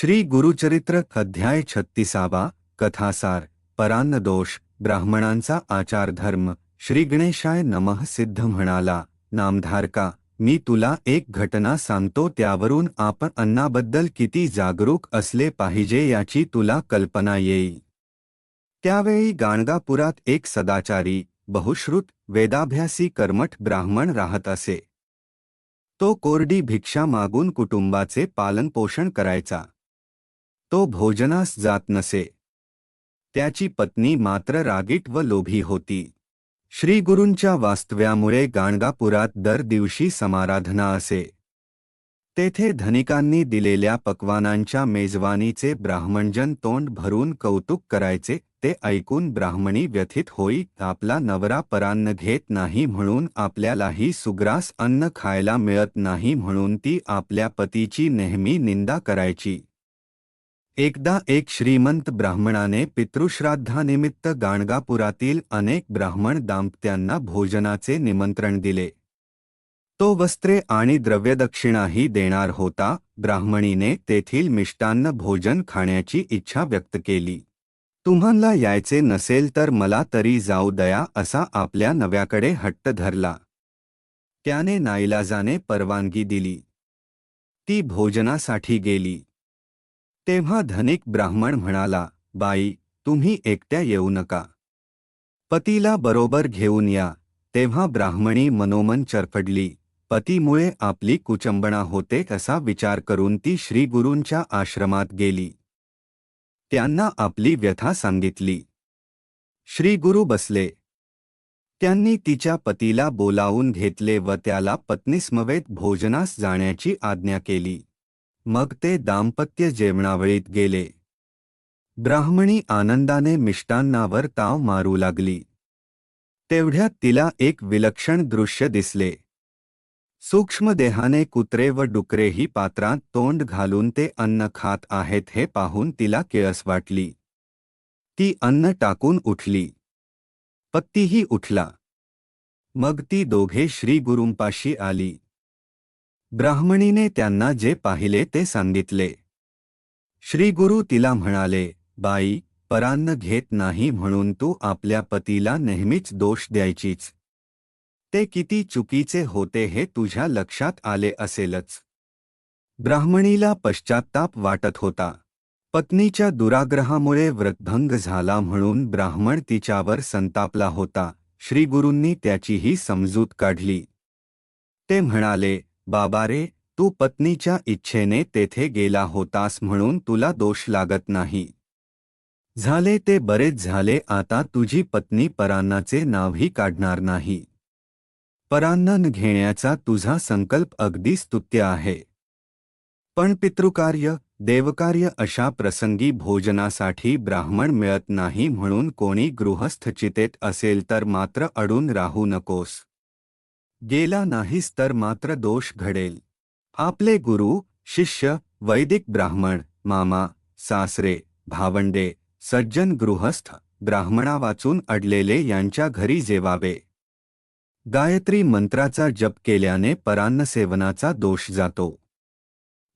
श्री गुरुचरित्र अध्याय छत्तीसावा कथासार परान्नदोष ब्राह्मणांचा आचार धर्म श्री गणेशाय नमः सिद्ध म्हणाला नामधारका मी तुला एक घटना सांगतो त्यावरून आपण अन्नाबद्दल किती जागरूक असले पाहिजे याची तुला कल्पना येईल. त्यावेळी गाणगापुरात एक सदाचारी बहुश्रुत वेदाभ्यासी कर्मठ ब्राह्मण राहत असे. तो कोरडी भिक्षा मागून कुटुंबाचे पालनपोषण करायचा. तो भोजनास जात नसे. त्याची पत्नी मात्र रागीट व लोभी होती. श्रीगुरूंच्या वास्तव्यामुळे गाणगापुरात दर दिवशी समाराधना असे. तेथे धनिकांनी दिलेल्या पक्वानांच्या मेजवानीचे ब्राह्मणजन तोंड भरून कौतुक करायचे ते ऐकून ब्राह्मणी व्यथित होई आपला नवरा परान्न घेत नाही म्हणून आपल्यालाही सुग्रास अन्न खायला मिळत नाही म्हणून ती आपल्या पतीची नेहमी निंदा करायची. एकदा एक श्रीमंत ब्राह्मणाने पितृश्राद्धानिमित्त गाणगापुरातील अनेक ब्राह्मण दाम्पत्यांना भोजनाचे निमंत्रण दिले. तो वस्त्रे आणि द्रव्यदक्षिणाही देणार होता ब्राह्मणीने तेथील मिष्टान्न भोजन खाण्याची इच्छा व्यक्त केली. तुम्हाला यायचे नसेल तर मला तरी जाऊ दया असा आपल्या नव्याकडे हट्ट धरला. त्याने नाईलाजाने परवानगी दिली. ती भोजनासाठी गेली. तेव्हा धनिक ब्राह्मण म्हणाला बाई तुम्ही एकट्या येऊ नका. पतीला बरोबर घेऊन या. तेव्हा ब्राह्मणी मनोमन चरफडली पतीमुळे आपली कुचंबणा होते असा विचार करून ती श्रीगुरूंच्या आश्रमात गेली. त्यांना आपली व्यथा सांगितली. श्रीगुरू बसले. त्यांनी तिच्या पतीला बोलावून घेतले व त्याला पत्नीस्मवेत भोजनास जाण्याची आज्ञा केली. मग ते दाम्पत्य जेवणावळीत गेले. ब्राह्मणी आनंदाने मिष्टांनावर ताव मारू लागली. तेवढ्यात तिला एक विलक्षण दृश्य दिसले. सूक्ष्मदेहाने कुत्रे व डुकरेही पात्रात तोंड घालून ते अन्न खात आहेत हे पाहून तिला केळस वाटली. ती अन्न टाकून उठली. पत्तीही उठला. मग ती दोघे श्रीगुरूंपाशी आली. ब्राह्मणीने त्यांना जे पाहिले ते सांगितले. श्रीगुरु तिला म्हणाले बाई परान्न घेत नाही म्हणून तू आपल्या पतीला नेहमीच दोष द्यायचीच. ते किती चुकीचे होते हे तुझ्या लक्षात आले असेलच. ब्राह्मणीला पश्चाताप वाटत होता. पत्नीच्या दुराग्रहामुळे व्रतभंग झाला म्हणून ब्राह्मण तिच्यावर संतापला होता. श्रीगुरूंनी त्याचीही समजूत काढली. ते म्हणाले बाबा रे तू पत्नीच्या इच्छेने तेथे गेला होतास म्हणून तुला दोष लागत नाही. झाले ते बरेच झाले आता तुझी पत्नी परान्नाचे नावही काढणार नाही. परान्नन घेण्याचा तुझा संकल्प अगदी स्तुत्य आहे. पण पितृकार्य देवकार्य अशा प्रसंगी भोजनासाठी ब्राह्मण मिळत नाही म्हणून कोणी गृहस्थ चितेत असेल तर मात्र अडून राहू नकोस. गेला नाहीस तर मात्र दोष घडेल. आपले गुरु शिष्य वैदिक ब्राह्मण मामा सासरे भावंडे सज्जन गृहस्थ ब्राह्मणा वाचून अडलेले यांच्या घरी जेवावे. गायत्री मंत्राचा जप केल्याने परान्नसेवनाचा दोष जातो.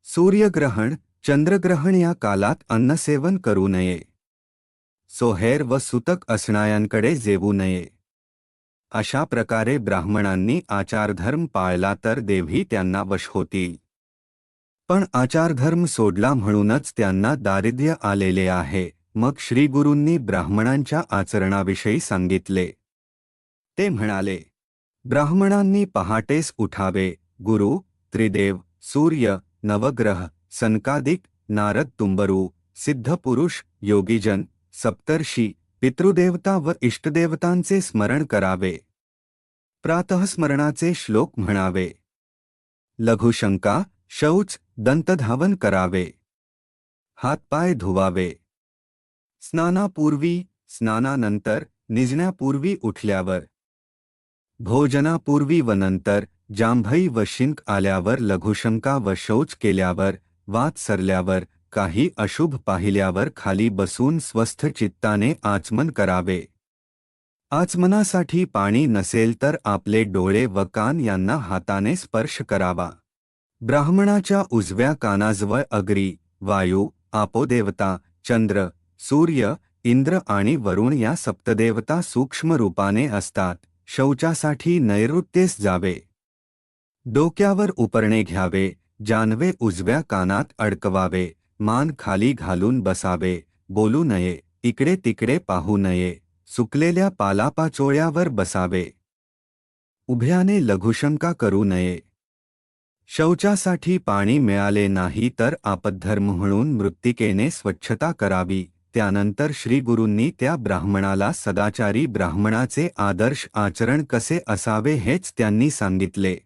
सूर्यग्रहण चंद्रग्रहण या कालात अन्नसेवन करू नये. सोहेर व सुतक असणायांकडे जेवू नये. अशा प्रकारे ब्राह्मणांनी आचारधर्म पाळला तर देवही त्यांना वश होतील पण आचारधर्म सोडला म्हणूनच त्यांना दारिद्र्य आलेले आहे. मग श्रीगुरूंनी ब्राह्मणांच्या आचरणाविषयी सांगितले. ते म्हणाले ब्राह्मणांनी पहाटेस उठावे. गुरु त्रिदेव सूर्य नवग्रह सनकादिक नारद तुंबरू सिद्धपुरुष योगीजन सप्तर्षी पितृदेवता व इष्टदेवतांचे स्मरण करावे. प्रातःस्मरणाचे श्लोक म्हणावे. लघुशंका शौच, दंतधावन करावे. हातपाय धुवावे. स्नानापूर्वी, स्नानानंतर, निजण्यापूर्वी उठल्यावर. भोजनापूर्वी व नंतर, जांभई व शिंक आल्यावर लघुशंका व शौच केल्यावर, वात सरल्यावर काही अशुभ पाहिल्यावर खाली बसून स्वस्थ चित्ताने आचमन करावे. आचमनासाठी पाणी नसेल तर आपले डोळे व कान यांना हाताने स्पर्श करावा. ब्राह्मणाच्या उजव्या कानाजवळ अग्री वायू आपोदेवता चंद्र सूर्य इंद्र आणि वरुण या सप्तदेवता सूक्ष्म रूपाने असतात शौचासाठी नैऋत्येस जावे. डोक्यावर उपरणे घ्यावे जानवे उजव्या कानात अडकवावे मान खाली घालून बसावे बोलू नये इकडे तिकडे पाहू नये सुकलेल्या पालापाचोळ्यावर बसावे. उभ्याने लघुशंका करू नये. शौचासाठी पाणी मिळाले नाही तर आपद्धर्म म्हणून मृत्तिकेने स्वच्छता करावी त्यानंतर श्रीगुरूंनी त्या ब्राह्मणाला सदाचारी ब्राह्मणाचे आदर्श आचरण कसे असावे हेच त्यांनी सांगितले.